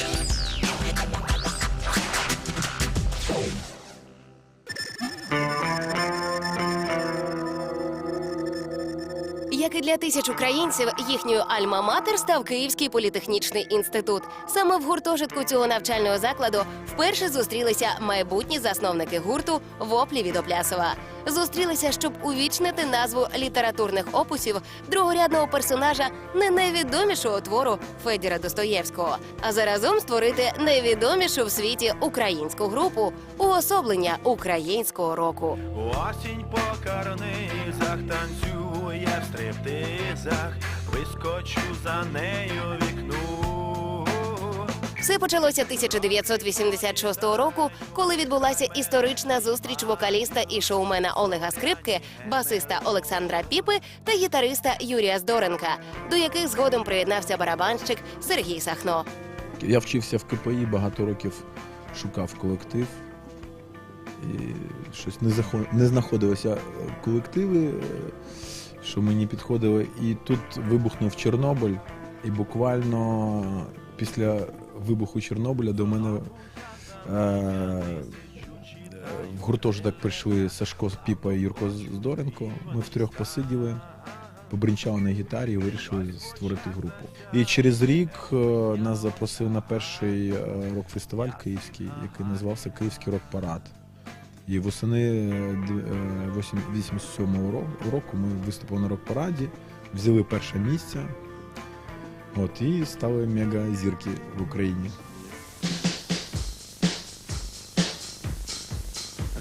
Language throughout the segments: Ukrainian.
Thank you. Для тисяч українців, їхньою альма-матер став Київський політехнічний інститут. Саме в гуртожитку цього навчального закладу вперше зустрілися майбутні засновники гурту Воплі від Оплясова. Зустрілися, щоб увічнити назву літературних опусів другорядного персонажа не найвідомішого твору Федіра Достоєвського, а заразом створити найвідомішу в світі українську групу уособлення українського року. Осінь по карнизах танцює в стриптизах, вискочу за нею вікну. Все почалося 1986 року, коли відбулася історична зустріч вокаліста і шоумена Олега Скрипки, басиста Олександра Піпи та гітариста Юрія Здоренка, до яких згодом приєднався барабанщик Сергій Сахно. Я вчився в КПІ, багато років шукав колектив. І щось не, знаходилося колективи, е, що мені підходили. І тут вибухнув Чорнобиль, і буквально після вибуху Чорнобиля до мене е... в гуртожиток прийшли Сашко Піпа і Юрко Здоренко. Ми втрьох посиділи, побринчали на гітарі і вирішили створити групу. І через рік е, нас запросили на перший е, рок-фестиваль київський, який називався Київський рок-парад. І восени е, д- е, 87-го ро- року ми виступили на рок-параді, взяли перше місце. От, і стали мега-зірки в Україні.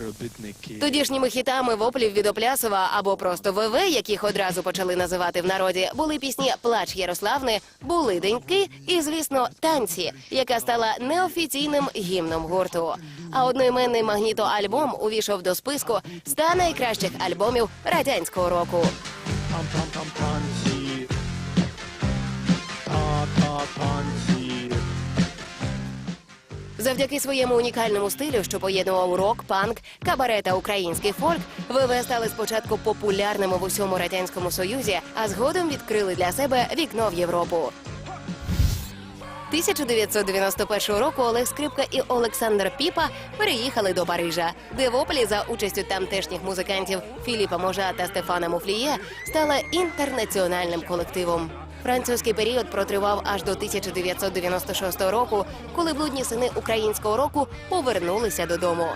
Робітники. Тодішніми хітами воплів від Оплясова або просто ВВ, яких одразу почали називати в народі, були пісні Плач Ярославни, Були деньки і, звісно, танці, яка стала неофіційним гімном гурту. А одноіменний магнітоальбом увійшов до списку ста найкращих альбомів радянського року. Танці. Та-та-танці. Завдяки своєму унікальному стилю, що поєднував рок, панк, кабаре та український фольк, ВВ стали спочатку популярними в усьому радянському союзі, а згодом відкрили для себе вікно в Європу. 1991 року Олег Скрипка і Олександр Піпа переїхали до Парижа, де воплі за участю тамтешніх музикантів Філіпа Можа та Стефана Муфліє стала інтернаціональним колективом. Французький період протривав аж до 1996 року, коли блудні сини українського року повернулися додому.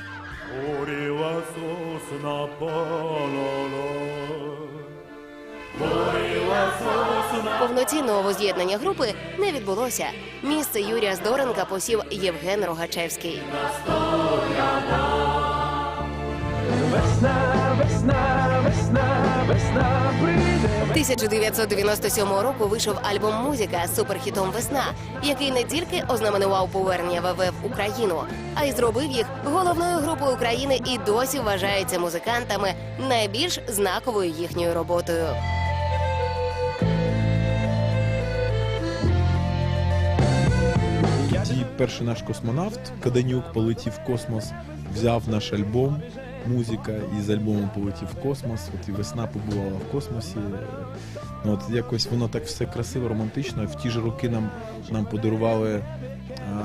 Горіла сосна пололо. Повноцінного воз'єднання групи не відбулося. Місце Юрія Здоренка посів Євген Рогачевський. 1997 року вийшов альбом Музика з суперхітом Весна, який не тільки ознаменував повернення ВВ в Україну, а й зробив їх головною групою України і досі вважаються музикантами найбільш знаковою їхньою роботою. І перший наш космонавт Каданюк полетів в космос, взяв наш альбом, музика, і з альбомом полетів в космос. От і весна побувала в космосі. Ну, От якось воно так все красиво, романтично. В ті ж роки нам, нам подарували а,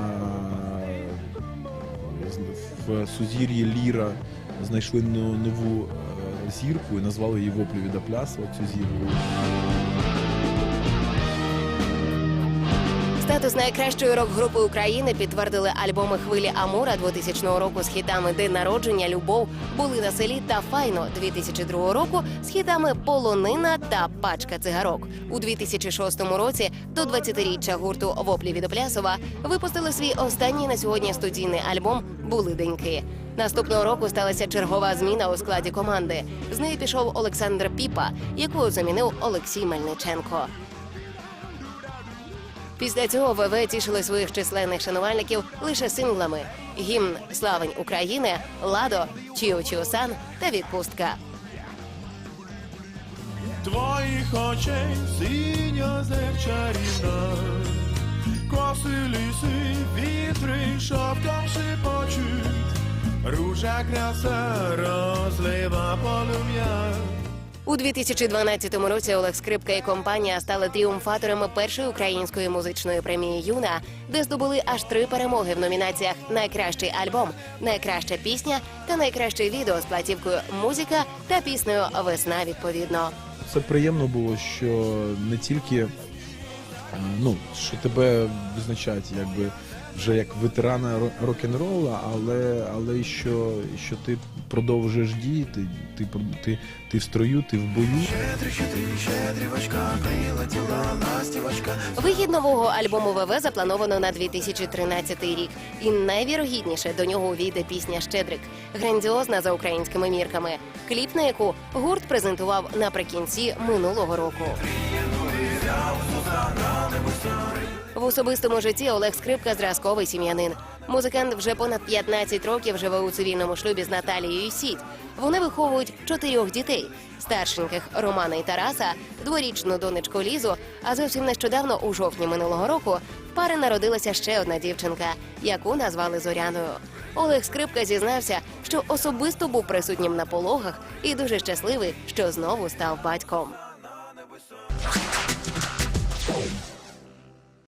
в сузір'ї Ліра, знайшли но- нову е, зірку і назвали її воплю від Аплясова, цю зірку. Статус найкращої рок-групи України підтвердили альбоми Хвилі Амура 2000 року з хітами День народження, Любов, Були на селі та Файно 2002 року з хітами Полонина та Пачка цигарок. У 2006 році до 20-річчя гурту Воплі від Оплясова випустили свій останній на сьогодні студійний альбом Були деньки. Наступного року сталася чергова зміна у складі команди. З неї пішов Олександр Піпа, якого замінив Олексій Мельниченко. Після цього ВВ тішили своїх численних шанувальників лише синглами: гімн Славень України, Ладо, Чіо Чіо Сан та відпустка. Твоїх очей синьо чарівна, коси ліси, вітри шовком шепочуть, ружа краса розлива полум'я. У 2012 році Олег Скрипка і компанія стали тріумфаторами першої української музичної премії Юна, де здобули аж три перемоги в номінаціях Найкращий альбом, найкраща пісня та найкраще відео з платівкою Музика та піснею Весна відповідно. Це приємно було, що не тільки ну, що тебе визначають якби вже як ветерана ро- рок-н-рола, але, але що, що ти продовжуєш діяти, ти, ти, ти в строю, ти в бою. Вихід нового альбому ВВ заплановано на 2013 рік, і найвірогідніше до нього увійде пісня Щедрик, грандіозна за українськими мірками. Кліп на яку гурт презентував наприкінці минулого року. В особистому житті Олег Скрипка зразковий сім'янин. Музикант вже понад 15 років живе у цивільному шлюбі з Наталією Сідь. Вони виховують чотирьох дітей: старшеньких Романа і Тараса, дворічну донечку Лізу. А зовсім нещодавно, у жовтні минулого року, в пари народилася ще одна дівчинка, яку назвали Зоряною. Олег Скрипка зізнався, що особисто був присутнім на пологах і дуже щасливий, що знову став батьком.